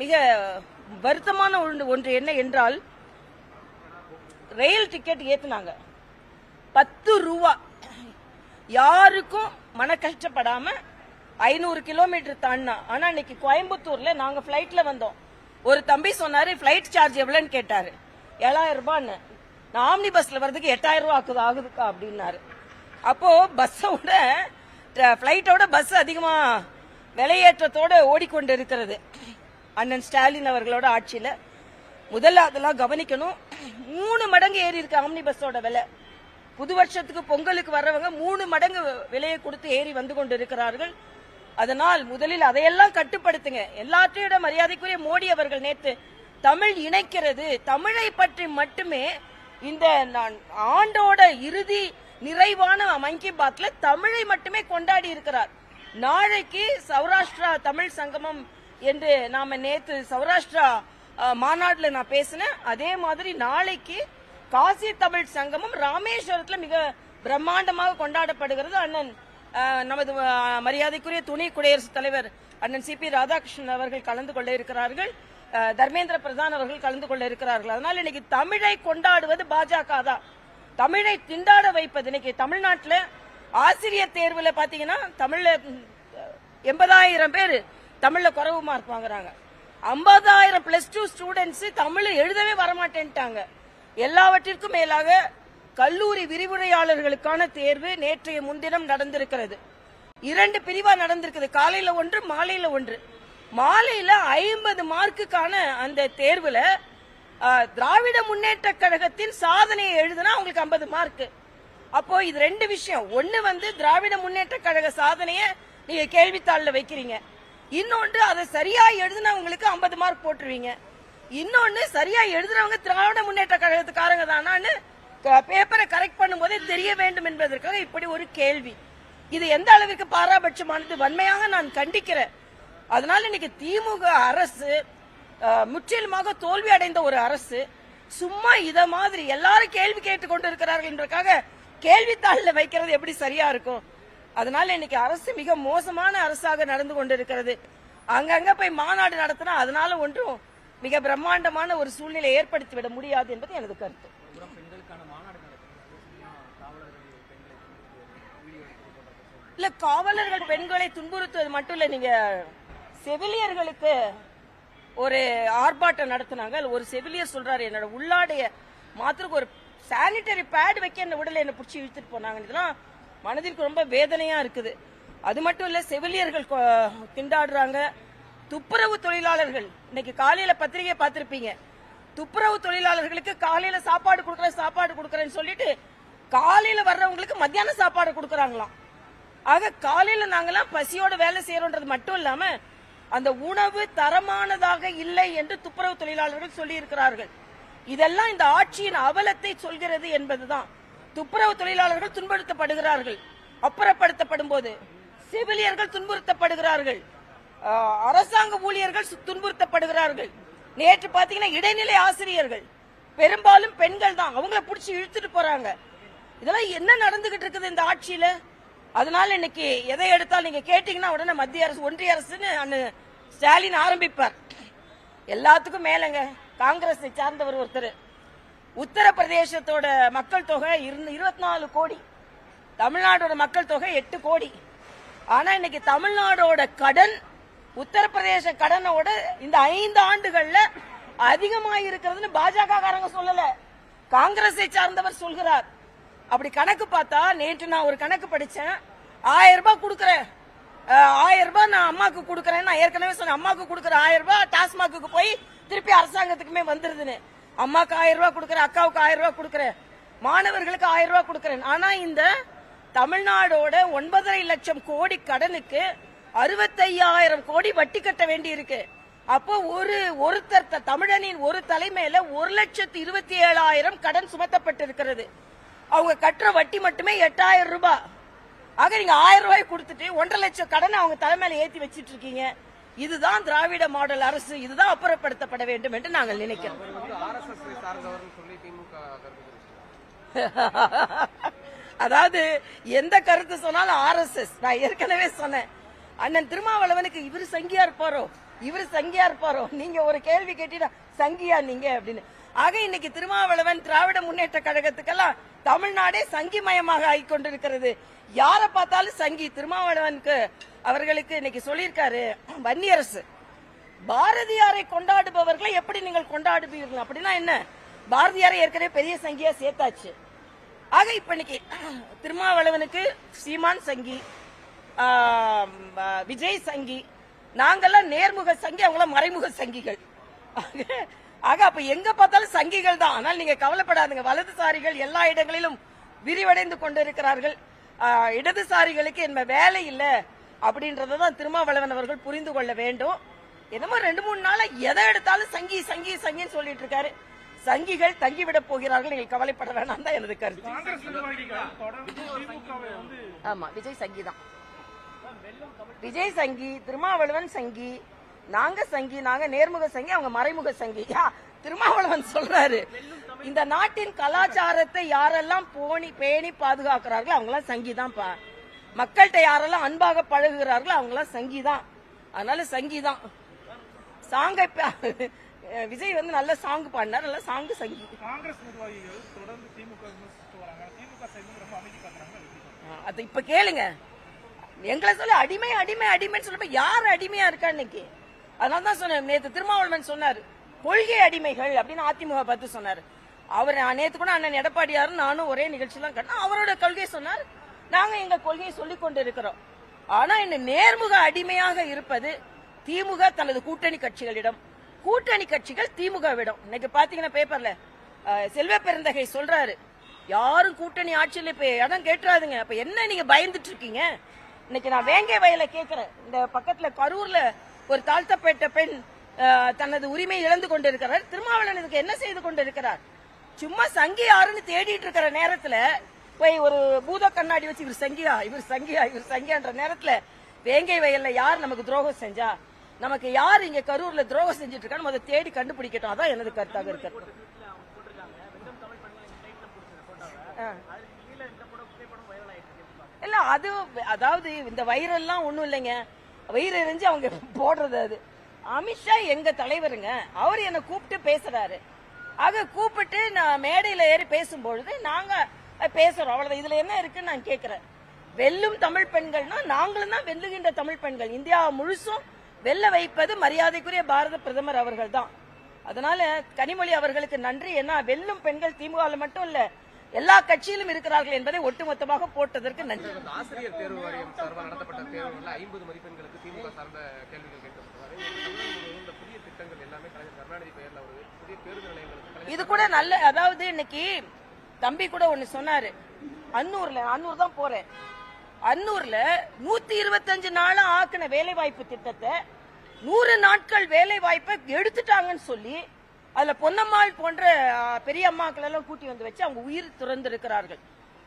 மிக வருத்தமான ஒன்று ஒன்று என்ன என்றால் ரயில் டிக்கெட் ஏத்துனாங்க. பத்து ரூபா யாருக்கும் மன கஷ்டப்படாம ஐநூறு கிலோமீட்டர் தாண்டினா. ஆனா இன்னைக்கு கோயம்புத்தூர்ல நாங்க பிளைட்ல வந்தோம். ஒரு தம்பி சொன்னாரு பிளைட் சார்ஜ் எவ்வளவுன்னு கேட்டாரு. ஏழாயிரம் ரூபான்னு. நான் ஆம்னி பஸ்ல வர்றதுக்கு எட்டாயிரம் ரூபா ஆகுது ஆகுதுக்கா அப்படின்னாரு. அப்போ பஸ்ஸோட பிளைட்டோட பஸ் அதிகமா விலையேற்றத்தோட ஓடிக்கொண்டு இருக்கிறது அண்ணன் ஸ்டாலின் அவர்களோட ஆட்சியில முதல்ல அதெல்லாம் கவனிக்கணும். மூணு மடங்கு ஏறி இருக்கு ஆம்னி பஸ்ஸோட விலை. புது வருஷத்துக்கு பொங்கலுக்கு வர்றவங்க மூணு மடங்கு விலையை கொடுத்து ஏறி வந்து கொண்டு இருக்கிறார்கள் அதனால் முதலில் அதையெல்லாம் கட்டுப்படுத்துங்க. எல்லாற்றையோட மரியாதைக்குரிய மோடி அவர்கள் நேத்து தமிழ் இணைக்கிறது. தமிழை பற்றி மட்டுமே இந்த நான் ஆண்டோட இறுதி நிறைவான மன் கி பாத்ல தமிழை மட்டுமே கொண்டாடி இருக்கிறார். நாளைக்கு சௌராஷ்டிரா தமிழ் சங்கமம் என்று நாம நேத்து சௌராஷ்டிரா மாநாட்டில் நான் பேசினேன். அதே மாதிரி நாளைக்கு காசி தமிழ் சங்கமம் ராமேஸ்வரத்தில் மிக பிரம்மாண்டமாக கொண்டாடப்படுகிறது. அண்ணன் நமது மரியாதைக்குரிய துணை குடியரசுத் தலைவர் அண்ணன் சி பி ராதாகிருஷ்ணன் அவர்கள் கலந்து கொள்ள இருக்கிறார்கள். தர்மேந்திர பிரதான் அவர்கள் கலந்து கொள்ள இருக்கிறார்கள். அதனால் இன்னைக்கு தமிழை கொண்டாடுவது பாஜக தான். தமிழை திண்டாட வைப்பது இன்னைக்கு தமிழ்நாட்டில் ஆசிரியர் தேர்வில் பார்த்தீங்கன்னா தமிழில் எண்பதாயிரம் பேர் தமிழ்ல குறைவு மார்க் வாங்குறாங்க. ஐம்பதாயிரம் பிளஸ் டூ ஸ்டூடெண்ட்ஸ் தமிழ் எழுதவே வரமாட்டேன்ட்டாங்க. எல்லாவற்றிற்கும் மேலாக கல்லூரி விரிவுரையாளர்களுக்கான தேர்வு நேற்றைய முன்தினம் நடந்திருக்கிறது. இரண்டு பிரிவா நடந்திருக்குது. காலையில ஒன்று மாலையில ஒன்று. மாலையில ஐம்பது மார்க்குக்கான அந்த தேர்வுல திராவிட முன்னேற்ற கழகத்தின் சாதனையை எழுதுனா அவங்களுக்கு ஐம்பது மார்க் அப்போ இது ரெண்டு விஷயம். ஒன்னு வந்து திராவிட முன்னேற்ற கழக சாதனைய நீங்க கேள்வித்தாளில் வைக்கிறீங்க. இன்னொன்று அதை சரியா எழுதினவங்களுக்கு ஐம்பது மார்க் போட்டுருவீங்க. இன்னொன்னு சரியா எழுதுறவங்க திராவிட முன்னேற்ற கழகத்துக்காரங்க தானான்னு பேப்பரை கரெக்ட் பண்ணும்போதே தெரிய வேண்டும் என்பதற்காக இப்படி ஒரு கேள்வி. இது எந்த அளவிற்கு பாராபட்சமானது? வன்மையாக நான் கண்டிக்கிறேன். அதனால இன்னைக்கு திமுக அரசு முற்றிலுமாக தோல்வி அடைந்த ஒரு அரசு சும்மா இத மாதிரி எல்லாரும் கேள்வி கேட்டுக் கொண்டிருக்கிறார்கள் என்பதற்காக கேள்வித்தாளில் வைக்கிறது எப்படி சரியா இருக்கும்? அதனால இன்னைக்கு அரசு மிக மோசமான அரசாக நடந்து கொண்டிருக்கிறது. அங்கங்க போய் மாநாடு நடத்தினா அதனால ஒன்றும் மிக பிரம்மாண்டமான ஒரு சூழ்நிலை ஏற்படுத்தி விட முடியாது என்பது எனது கருத்து. இல்ல காவலர்கள் பெண்களை துன்புறுத்துவது மட்டும் இல்ல நீங்க செவிலியர்களுக்கு ஒரு ஆர்ப்பாட்டம் நடத்தினாங்க. ஒரு செவிலியர் சொல்றாரு என்னோட உள்ளாடைய மாத்திரக்கு ஒரு சானிட்டரி பேட் வைக்க என்ன உடல என்ன பிடிச்சி இழுத்துட்டு போனாங்க இதெல்லாம் மனதிற்கு ரொம்ப வேதனையா இருக்குது. அது மட்டும் இல்ல செவிலியர்கள் திண்டாடுறாங்க. துப்புரவு தொழிலாளர்கள் இன்னைக்கு காலையில பத்திரிகை பார்த்திருப்பீங்க. துப்புரவு தொழிலாளர்களுக்கு காலையில சாப்பாடு கொடுக்கறேன் சாப்பாடு கொடுக்கறேன்னு சொல்லிட்டு காலையில வர்றவங்களுக்கு மத்தியான சாப்பாடு கொடுக்கறாங்களாம். ஆக காலையில நாங்கெல்லாம் பசியோட வேலை செய்யறோன்றது மட்டும் இல்லாம அந்த உணவு தரமானதாக இல்லை என்று துப்புரவு தொழிலாளர்கள் சொல்லி இருக்கிறார்கள் இதெல்லாம் இந்த ஆட்சியின் அவலத்தை சொல்கிறது என்பதுதான். துப்புரவு தொழிலாளர்கள் துன்புறுத்தப்படுகிறார்கள். அப்புறப்படுத்தப்படும் போது செவிலியர்கள் துன்புறுத்தப்படுகிறார்கள். அரசாங்க ஊழியர்கள் துன்புறுத்தப்படுகிறார்கள். நேற்று பாத்தீங்கன்னா இடைநிலை ஆசிரியர்கள் பெரும்பாலும் பெண்கள் தான். அவங்கள பிடிச்சி இழுத்துட்டு போறாங்க. இதெல்லாம் என்ன நடந்துகிட்டு இருக்குது இந்த ஆட்சியில? அதனால இன்னைக்கு எதை எடுத்தாலும் நீங்க கேட்டீங்கன்னா உடனே மத்திய அரசு ஒன்றிய அரசுன்னு அண்ணன் ஸ்டாலின் ஆரம்பிப்பார். எல்லாத்துக்கும் மேலங்க. காங்கிரஸை சார்ந்தவர் ஒருத்தர். உத்தரப்பிரதேசத்தோட மக்கள் தொகை இருபத்தி நாலு கோடி. தமிழ்நாடோட மக்கள் தொகை எட்டு கோடி. ஆனா இன்னைக்கு தமிழ்நாடோட கடன் உத்தரப்பிரதேச கடனோட இந்த ஐந்து ஆண்டுகள்ல அதிகமாக இருக்கிறதுன்னு பாஜக காரங்க சொல்லல. காங்கிரஸை சார்ந்தவர் சொல்கிறார். அப்படி கணக்கு பார்த்தா நேற்று நான் ஒரு கணக்கு படிச்சேன். ஆயிரம் ரூபாய் கொடுக்கறேன். ஆயிரம் ரூபாய் நான் அம்மாக்கு கொடுக்கறேன் நான் ஏற்கனவே சொன்னேன். அம்மாக்கு கொடுக்கற ஆயிரம் ரூபாய் டாஸ்மாக்கு போய் திருப்பி அரசாங்கத்துக்குமே வந்துருதுன்னு. அம்மாக்கு ஆயிரம் ரூபாய் கொடுக்குறேன் அக்காவுக்கு ஆயிரம் ரூபாய் கொடுக்குறேன் மாணவர்களுக்கு ஆயிரம் ரூபாய் கொடுக்குறேன். ஆனா இந்த தமிழ்நாடோட ஒன்பதரை லட்சம் கோடி கடனுக்கு அறுபத்தையாயிரம் கோடி வட்டி கட்ட வேண்டி இருக்கு அப்போ ஒரு ஒருத்தர் த- தமிழனின் ஒரு தலைமையில ஒரு லட்சத்து இருபத்தி ஏழாயிரம் கடன் சுமத்தப்பட்டிருக்கிறது. அவங்க கட்டுற வட்டி மட்டுமே எட்டாயிரம் ரூபாய். ஆக நீங்க ஆயிரம் ரூபாய் கொடுத்துட்டு ஒன்றரை லட்சம் கடன் அவங்க தலைமையில ஏத்தி வச்சிட்டு இருக்கீங்க. இதுதான் திராவிட மாடல் அரசு இதுதான் அப்புறப்படுத்தப்பட வேண்டும் என்று நாங்கள் நினைக்கிறோம். அதாவது எந்த கருத்து சொன்னாலும் ஆர்எஸ்எஸ் நான் ஏற்கனவே சொன்னேன். அண்ணன் திருமாவளவனுக்கு இவரு சங்கியா இருப்பாரோ? இவர் சங்கியா இருப்பாரோ? நீங்க ஒரு கேள்வி கேட்டீங்கன்னா சங்கியா நீங்க அப்படின்னு. ஆக இன்னைக்கு திருமாவளவன் திராவிட முன்னேற்ற கழகத்துக்கெல்லாம் தமிழ்நாடே சங்கிமயமாக ஆகிக்கொண்டிருக்கிறது. யாரை பார்த்தாலும் சங்கி திருமாவளவனுக்கு அவர்களுக்கு இன்னைக்கு சொல்லியிருக்காரு வன்னியரசு. பாரதியாரை கொண்டாடுபவர்களை எப்படி நீங்கள் கொண்டாடுவீர்கள்? அப்படின்னா என்ன? பாரதியாரை ஏற்கனவே பெரிய சங்கியா சேர்த்தாச்சு. ஆக இப்ப இன்னைக்கு திருமாவளவனுக்கு சீமான் சங்கி விஜய் சங்கி நாங்கெல்லாம் நேர்முக சங்கி அவங்களாம் மறைமுக சங்கிகள். ஆக- அப்ப எங்க பார்த்தாலும் சங்கிகள் தான். ஆனால் நீங்க கவலைப்படாதுங்க. வலதுசாரிகள் எல்லா இடங்களிலும் விரிவடைந்து கொண்டிருக்கிறார்கள். இடதுசாரிகளுக்கு என்ன வேலை இல்ல அப்படின்றத தான் திருமாவளவன் அவர்கள் புரிந்து கொள்ள வேண்டும். என்னமோ ரெண்டு மூணு நாளா எதை எடுத்தாலும் சங்கி சங்கி சங்கின்னு சொல்லிட்டு இருக்காரு. சங்கிகள் தங்கிவிட போகிறார்கள். நீங்கள் கவலைப்பட வேணாம். தான் எனது கருத்து. ஆமா விஜய் சங்கி தான் விஜய் சங்கி திருமாவளவன் சங்கி நாங்க சங்கி நாங்க நேர்முக சங்கி அவங்க மறைமுக சங்கி. திருமாவளவன் சொல்றாரு. இந்த நாட்டின் கலாச்சாரத்தை யாரெல்லாம் போனி பேணி பாதுகாக்கிறார்களோ அவங்களாம் சங்கி தான்ப்பா மக்கள்கிட்ட யாரெல்லாம் அன்பாக பழகுகிறார்களோ அவங்களாம் சங்கி தான் அதனால சங்கி தான் சாங்க விஜய் வந்து நல்ல சாங் பாடினார். நல்ல சாங்கு சங்கி. காங்கிரஸ் நிர்வாகிகள் தொடர்ந்து திமுக? அது இப்ப கேளுங்க. எங்களை சொல்ல அடிமை அடிமை அடிமைன்னு சொல்லும்போது யார் அடிமையா இருக்கா இன்னைக்கு? அதனால தான் சொன்னேன் நேத்து திருமாவளவன் சொன்னார் கொள்கை அடிமைகள் அப்படின்னு அதிமுக பார்த்து சொன்னார். அவர் நேற்று நேத்து கூட அண்ணன் எடப்பாடியாரும் நானும் ஒரே நிகழ்ச்சியெல்லாம் கட்டினோம் அவரோட கொள்கையை சொன்னார். நாங்க எங்க கொள்கையை சொல்லிக் கொண்டு இருக்கிறோம் ஆனா இந்த நேர்முக அடிமையாக இருப்பது திமுக தனது கூட்டணி கட்சிகளிடம். கூட்டணி கட்சிகள் திமுகவிடம். இன்னைக்கு பாத்தீங்கன்னா பேப்பர்ல செல்வ பெருந்தகை சொல்றாரு யாரும் கூட்டணி ஆட்சியில் இப்ப இடம் கேட்டுறாதுங்க. அப்ப என்ன நீங்க பயந்துட்டு இருக்கீங்க? இன்னைக்கு நான் வேங்கை வயல கேக்குறேன். இந்த பக்கத்துல கரூர்ல ஒரு தாழ்த்தப்பட்ட பெண் தனது உரிமை இழந்து கொண்டிருக்கிறார். திருமாவளவன் இதுக்கு என்ன செய்து கொண்டிருக்கிறார்? சும்மா சங்கி யாருன்னு தேடிட்டு இருக்கிற நேரத்துல போய் ஒரு பூத கண்ணாடி வச்சு இவர் சங்கியா இவர் சங்கியா இவர் சங்கியான்ற நேரத்துல வேங்கை வயல்ல யார் நமக்கு துரோகம் செஞ்சா? நமக்கு யார் இங்க கரூர்ல துரோகம் செஞ்சுட்டு இருக்கான்னு முதல்ல தேடி கண்டுபிடிக்கட்டும். அதான் எனது கருத்தாக இருக்கிறது இல்ல அது அதாவது இந்த வைரல்லாம் ஒண்ணும் இல்லைங்க. வயிறு எரிஞ்சு அவங்க போடுறது அது. அமித்ஷா எங்க தலைவருங்க அவர் என்னை கூப்பிட்டு பேசுறாரு. ஆக கூப்பிட்டு நான் மேடையில ஏறி பேசும்பொழுது நாங்க பேசுறோம். அவ்வளவுதான். இதுல என்ன இருக்குன்னு நான் கேட்கிறேன் வெல்லும் தமிழ் பெண்கள்னா நாங்களும் தான் வெல்லுகின்ற தமிழ் பெண்கள். இந்தியா முழுசும் வெல்ல வைப்பது மரியாதைக்குரிய பாரத பிரதமர் அவர்கள் தான் அதனால கனிமொழி அவர்களுக்கு நன்றி. ஏன்னா வெல்லும் பெண்கள் திமுக மட்டும் இல்லை எல்லா கட்சியிலும் இருக்கிறார்கள் என்பதை ஒட்டுமொத்தமாக போட்டதற்கு நன்றி. ஆசிரியர் தேர்வு வாரியம் சார்பாக நடத்தப்பட்ட தேர்வுகளில் ஐம்பது மதிப்பெண்களுக்கு திமுக சார்ந்த கேள்விகள் இந்த புதிய திட்டங்கள் எல்லாமே கலைஞர் கருணாநிதி பெயர்ல வருது. புதிய பேருந்து நிலையங்களுக்கு இது கூட நல்ல அதாவது இன்னைக்கு தம்பி கூட ஒண்ணு சொன்னாரு. அன்னூர்ல அன்னூர் தான் போறேன். அன்னூர்ல நூத்தி இருபத்தஞ்சு நாளா ஆக்கின வேலை வாய்ப்பு திட்டத்தை நூறு நாட்கள் வேலை வாய்ப்பை எடுத்துட்டாங்கன்னு சொல்லி அதுல பொன்னம்மாள் போன்ற பெரிய அம்மாக்கள் எல்லாம் கூட்டி வந்து வச்சு அவங்க உயிர் துறந்து இருக்கிறார்கள்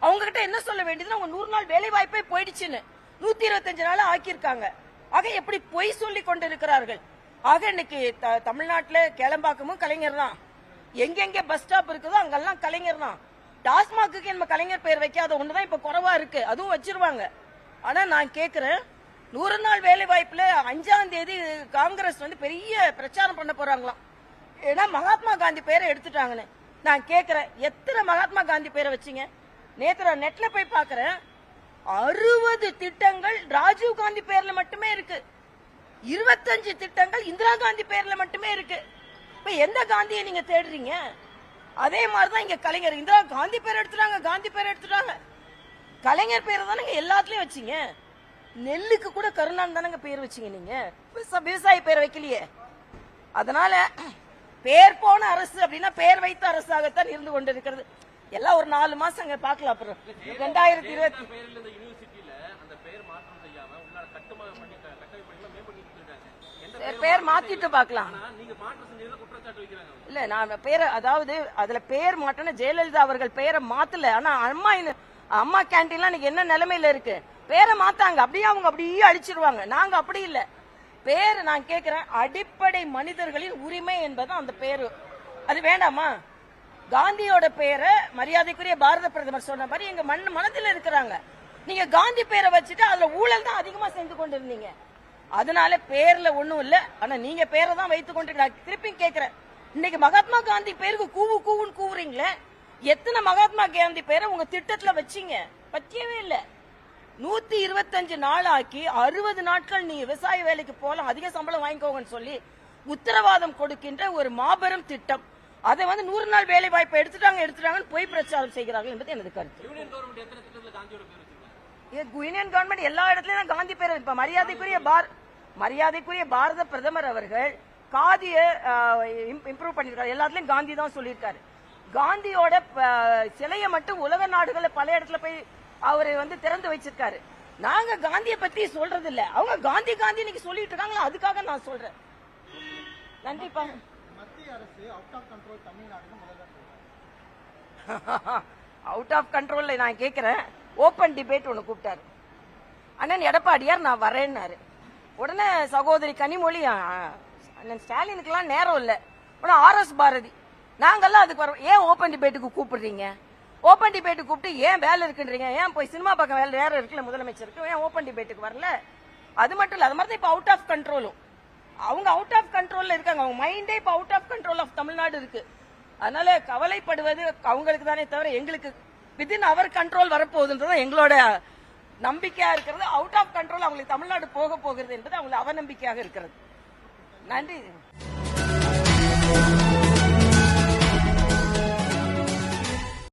அவங்க கிட்ட என்ன சொல்ல வேண்டியதுன்னா அவங்க நூறு நாள் வேலை வாய்ப்பே போயிடுச்சுன்னு. நூத்தி இருபத்தஞ்சு நாள் ஆக்கியிருக்காங்க. ஆக எப்படி பொய் சொல்லி கொண்டிருக்கிறார்கள்? ஆக இன்னைக்கு த- தமிழ்நாட்டுல கேளம்பாக்கமும் கலைஞர் தான். எங்கெங்க பஸ் ஸ்டாப் இருக்குதோ அங்கெல்லாம் கலைஞர் தான். டாஸ்மாக்கு நம்ம கலைஞர் பேர் வைக்காத ஒண்ணுதான் இப்ப குறைவா இருக்கு. அதுவும் வச்சிருவாங்க. ஆனா நான் கேக்குறேன் நூறு நாள் வேலை வாய்ப்புல அஞ்சாம் தேதி காங்கிரஸ் வந்து பெரிய பிரச்சாரம் பண்ண போறாங்களாம். ஏன்னா மகாத்மா காந்தி பேரை எடுத்துட்டாங்கன்னு. நான் கேட்குறேன் எத்தனை மகாத்மா காந்தி பேரை வச்சீங்க? நேற்று நான் நெட்டில் போய் பார்க்குறேன் அறுபது திட்டங்கள் ராஜீவ் காந்தி பேரில் மட்டுமே இருக்கு. இருபத்தஞ்சு திட்டங்கள் இந்திரா காந்தி பேரில் மட்டுமே இருக்கு. இப்போ எந்த காந்தியை நீங்கள் தேடுறீங்க? அதே மாதிரி தான் இங்கே கலைஞர். இந்திரா காந்தி பேர் எடுத்துட்டாங்க காந்தி பேர் எடுத்துட்டாங்க. கலைஞர் பேரை தானே எல்லாத்துலேயும் வச்சீங்க. நெல்லுக்கு கூட கருணான் தானங்க பேர் வச்சீங்க நீங்கள் விவசாயி பேர் வைக்கலையே. அதனால பேர் போன அரசு அப்படின்னா பேர் வைத்த அரசாகத்தான் இருந்து கொண்டிருக்கிறது. எல்லாம் ஒரு நாலு மாசம் அங்க பாக்கலாம் அப்புறம். ரெண்டாயிரத்தி இருபத்தி பேர் மாத்திட்டு அவங்க. இல்ல நான் பேரை அதாவது அதுல பேர் மாட்டேன்னு ஜெயலலிதா அவர்கள் பெயரை மாத்தல. ஆனா அம்மா அம்மா கேண்டீன்லாம் இன்னைக்கு என்ன நிலைமையில இருக்கு? பேரை மாத்தாங்க. அப்படியே அவங்க அப்படியே அழிச்சிருவாங்க. நாங்க அப்படி இல்ல. பேர் நான் கேட்கிறேன் அடிப்படை மனிதர்களின் உரிமை என்பது அந்த பேரு. அது வேண்டாமா? காந்தியோட பேரை மரியாதைக்குரிய பாரத பிரதமர் சொன்ன மாதிரி எங்க மண் மனதில் இருக்கிறாங்க. நீங்க காந்தி பேரை வச்சுட்டு அதுல ஊழல் தான் அதிகமா செஞ்சு கொண்டிருந்தீங்க. அதனால பேர்ல ஒண்ணும் இல்ல. ஆனா நீங்க பேரை தான் வைத்துக் கொண்டிருக்க நான் திருப்பி கேக்குறேன். இன்னைக்கு மகாத்மா காந்தி பேருக்கு கூவு கூவுன்னு கூவுறீங்களே? எத்தனை மகாத்மா காந்தி பேரை உங்க திட்டத்துல வச்சீங்க? பத்தியவே இல்லை. நூத்தி இருபத்தஞ்சு நாள் ஆக்கி அறுபது நாட்கள் நீ விவசாய வேலைக்கு போலாம் அதிக சம்பளம் வாங்கிக்கோங்கன்னு சொல்லி உத்தரவாதம் கொடுக்கின்ற ஒரு மாபெரும் திட்டம். அதை வந்து நூறு நாள் வேலை வாய்ப்பை எடுத்துட்டாங்க எடுத்துட்டாங்கன்னு பொய் பிரச்சாரம் செய்கிறார்கள் என்பது எனது கருத்து. யூனியன் கவர்மெண்ட் எல்லா இடத்துலயும் தான் காந்தி பேர் இப்ப மரியாதைக்குரிய பார் மரியாதைக்குரிய பாரத பிரதமர் அவர்கள் காதிய இம்ப்ரூவ் பண்ணிருக்காரு எல்லாத்துலயும் காந்தி தான் சொல்லியிருக்காரு. காந்தியோட சிலையை மட்டும் உலக நாடுகள்ல பல இடத்துல போய் அவர் வந்து திறந்து வச்சிருக்காரு. நாங்க காந்தியை பத்தி சொல்றது இல்ல அவங்க காந்தி காந்தி இன்னைக்கு சொல்லிட்டு இருக்காங்களா? அதுக்காக நான் சொல்றேன். நன்றிப்பா மத்திய அரசு அவுட் ஆஃப் கண்ட்ரோல் தமிழ்நாடுன்னு முதல்ல அவுட் ஆஃப் கண்ட்ரோல்ல நான் கேக்குறேன். ஓபன் டிபேட் ஒன்னு கூப்பிட்டாரு. அண்ணன் எடப்பாடியார் நான் வரேன்னாரு. உடனே சகோதரி கனிமொழி அண்ணன் ஸ்டாலினுக்கெல்லாம் நேரம் இல்ல. உடனே ஆர் எஸ் பாரதி நாங்கெல்லாம் அதுக்கு வரோம் ஏன் ஓபன் டிபேட்டுக்கு கூப்பிடுறீங்க? ஓப்பன் டிபேட்டு கூப்பிட்டு ஏன் வேலை இருக்குன்றீங்க? ஏன் போய் சினிமா பக்கம் வேலை வேற இருக்குல்ல முதலமைச்சருக்கு? ஏன் ஓப்பன் டிபேட்டுக்கு வரல? அது மட்டும் இல்ல அது மாதிரி தான் இப்ப அவுட் ஆஃப் கண்ட்ரோலும் அவங்க அவுட் ஆஃப் கண்ட்ரோல்ல இருக்காங்க. அவங்க மைண்டே இப்ப out of control of Tamil Nadu இருக்கு. அதனால கவலைப்படுவது அவங்களுக்கு தானே தவிர எங்களுக்கு வித்தின் அவர் கண்ட்ரோல் வரப்போகுதுன்றது எங்களோட நம்பிக்கையா இருக்கிறது. அவுட் ஆஃப் கண்ட்ரோல் அவங்களுக்கு தமிழ்நாடு போக போகிறது என்பது அவங்களுக்கு அவநம்பிக்கையாக இருக்கிறது. நன்றி.